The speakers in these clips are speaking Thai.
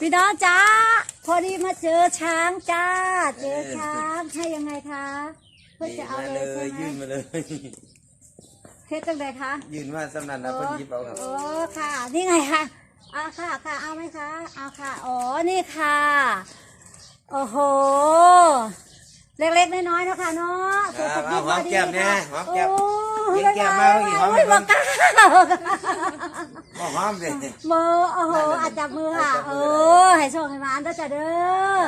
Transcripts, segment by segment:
พี่น้องจ้าพอดีมาเจอช้างจ้า เจอช้างใช่ยังไงคะเพื่อจะเอามาเลเลยยใช่ไหมยื่นมาเลยเพชรตั้งแต่คะยื่นมาสำนันนะเพิ่นหยิบเอาครับโอ้ค่ะ นี่ไงคะเอาค่ะค่ะเอาไหมคะเอาค่ะอ๋อนี่ค่ะโอ้โหเล็กๆน้อยๆเนาะค่ะเนาะครับสุขภาพเอาหอมแก้มเนี่ยหอมแก้มโอ้ เลี้ยงแก้มมาเมื่อกี้หอมโอ้ยไหมบอกกล้าบ่หอมเลยมือโอ้โหอาจจับมือค่ะโอ้ให้โชคให้มาอันเด้อจ้ะเด้อ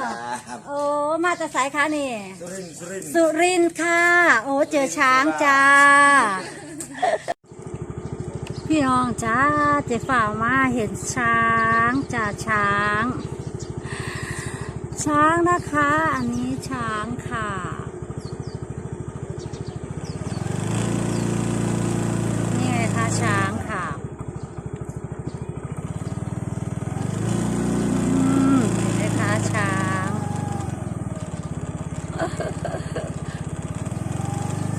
ครับโอ้มาจะสายคะนี่ สุรินทร์สุรินทร์สุรินทร์ค่ะ โอ้เจอช้างจ้า พี่น้องจ้าเจ๊ฝ่าวมาเห็นช้างจ้าช้าง ช้างนะคะ อันนี้ช้างค่ะ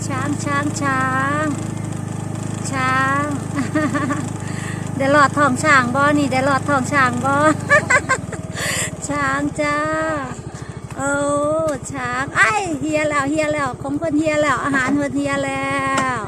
ช้างช้างช้าง ช้างเดี๋ยวหลอดทองช้างบ่นี่เดี๋ยวหลอดทองช้างบ่ช้างจ้าโอ้ช้างไอเฮียแล้วเฮียแล้วของคนเฮียแล้วอาหารคนเฮียแล้ว